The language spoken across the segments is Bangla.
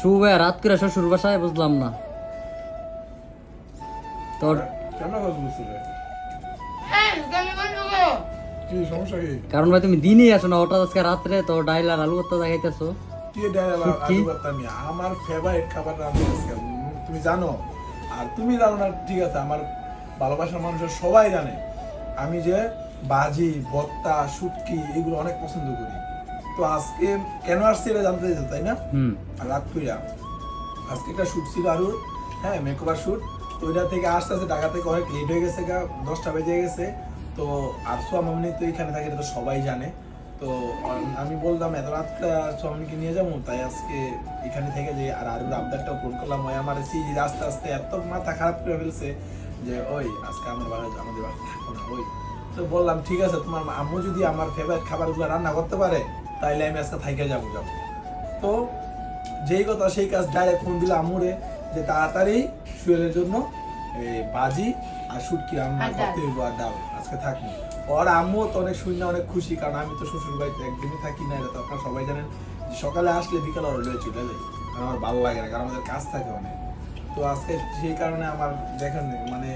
শুভ রাত করে শ্বশুর বাসায় বুঝলাম না। তোর কারণ ভাই তুমি দিনই আসো না হঠাৎ আজকে রাত্রে তো ডাইল আর আলু ভর্তা দেখাইতেছো আমার ফেভারিট খাবার তুমি জানো? আর তুমি জানো না ঠিক আছে আমার ভালোবাসার মানুষের সবাই জানে। আমি যে বাজি ভর্তা শুটকি এগুলো অনেক পছন্দ করি। তো আজকে কেন আসছে এটা জানতে চাইছো তাই না? রাত কইরা। আজকে একটা শুট ছিল আরুর হ্যাঁ মেকওভার শুট তো ওইটা থেকে আসতে আসতে ঢাকা থেকে অনেক লেট হয়ে গেছে গা দশটা বেজে গেছে। তো আর সোয়ামনি তো এখানে থাকে এটা তো সবাই জানে। তো আমি বললাম এত রাত সোয়ামনিকে নিয়ে যাব? তাই আজকে এখানে থেকে যে আর আরুর আবদারটাও ফোন করলাম। ওই আমার সিজি আস্তে আস্তে এত মাথা খারাপ করে ফেলছে যে ওই আজকে আমার বাড়ি আমাদের বাড়ি থাকো না ওই। তো বললাম ঠিক আছে তোমার আম্মু যদি আমার ফেভারিট খাবারগুলো রান্না করতে পারে তাইলে আমি আজকে থাইকে যাব যাব। তো যেই কথা সেই কাজ ডাইরেক্ট ফোন দিলে আমুরে যে তাড়াতাড়ি শুয়েলের জন্য বাজি আর শুটকি রান্না করতে হইব আর ডাল। আজকে থাকি ওর আম্মু তো অনেক শুনে অনেক খুশি কারণ আমি তো শ্বশুর বাড়িতে একদিনই থাকি না এটা তো আপনারা সবাই জানেন। যে সকালে আসলে বিকাল ওর লয়ে চলে যাই কারণ আমার ভালো লাগে না কারণ আমাদের কাজ থাকে অনেক। তো আজকে সেই কারণে আমার দেখেন মানে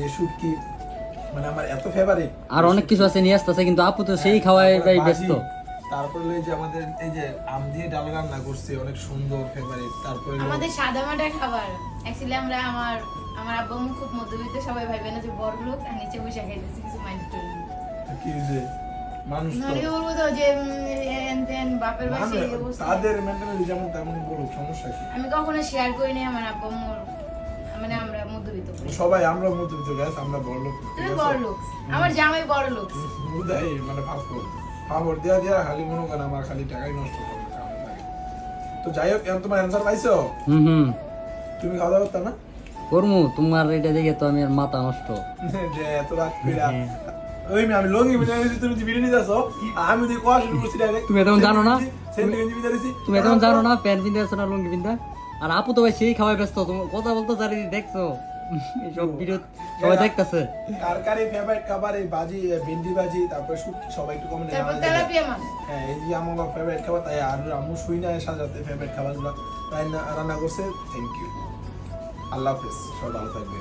এই শুটকি মানে আমার এত ফেভারিট আর অনেক কিছু আছে নিয়ে আসতেছে কিন্তু আপু তো সেই খাওয়াই ভাই ব্যস্ত। তারপরে এই যে আমাদের এই যে আম দিয়ে ডাল রান্না করছে অনেক সুন্দর ফেভারিট তারপরে আমাদের খাবার। অ্যাকচুয়ালি আমরা আমার আমার আব্বু আম্মু খুব মধ্যবিত্ত সবাই ভাইবে না যে বড় লোক আর নিচে বসে খাইতেছি কিছু মাইন্ড করি কি যে মানুষ তো নাহলে বলব তো যে উম, এন তেন বাপের বাসে মানুষ- এই অবস্থা। তাদের মেন্টালিটি যেমন তেমন বলুক সমস্যা কি? আমি কখনো শেয়ার করিনি আমার আব্বু আম্মুর মানে আমরা মধ্যবিত্ত সবাই আমরা মধ্যবিত্ত গ্যাস আমরা বড় লোক তুমি বড় লোক। আমার জামাই বড় লোক। মানে ফাফর দিয়া দিয়া খালি মনে করেন আমার খালি টাকাই নষ্ট করে তো যাই হোক এখন তোমার অ্যান্সার পাইছো? হুম হুম। তুমি খাওয়া দাওয়া করতে না করমু তোমার এটা দেখে তো আমি আর মাথা নষ্ট। যে এত রাত কইরা ওই আমি লঙ্গি দিছি, তুমি যে বিরিয়ানি দিছো আমি দিয়ে কোয়া শুরু করছি ডাইরেক্ট তুমি এতক্ষণ জানো না? তুমি এখন জানো না? প্যান্ট পিনতে আসছো না লুঙ্গি পিনতে আর আপু তো ভাই সেই খাওয়াই ব্যস্ত তুমি কথা বলতো চারি দেখছ? এইসব ভিডিও সবাই দেখতেছে। কার কার এই ফেভারিট খাবার এই ভাজি ভেন্ডি বাজি তারপরে শুটকি সবাই একটু কমেন্টে তারপর জানাতে হবে। তেলাপিয়া মাছ। হ্যাঁ এই যে আমার ফেভারিট খাবার তাই আর আম্মু শুই না সাজাতে ফেভারিট খাবারগুলো। তাই না- রান্না করছে থ্যাংক ইউ আল্লাহ হাফেজ সবাই ভালো থাকবে